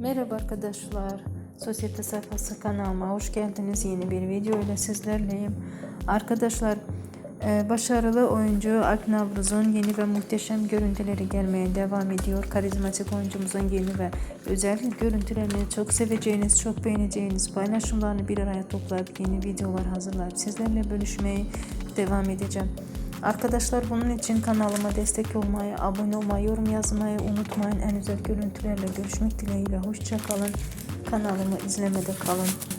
Merhaba arkadaşlar. Sosyete sayfası kanalıma hoş geldiniz. Yeni bir video ile sizlerleyim. Arkadaşlar e, başarılı oyuncu Alp Navruz'un yeni ve muhteşem görüntüleri gelmeye devam ediyor. Karizmatik oyuncumuzun yeni ve özel görüntülerini çok seveceğiniz, çok beğeneceğiniz paylaşımlarını bir araya toplayıp yeni videolar hazırlayıp sizlerle bölüşmeye devam edeceğim. Arkadaşlar bunun için kanalıma destek olmayı, abone olmayı, yorum yazmayı unutmayın. En güzel görüntülerle görüşmek dileğiyle. Hoşça kalın. Kanalımı izlemede kalın.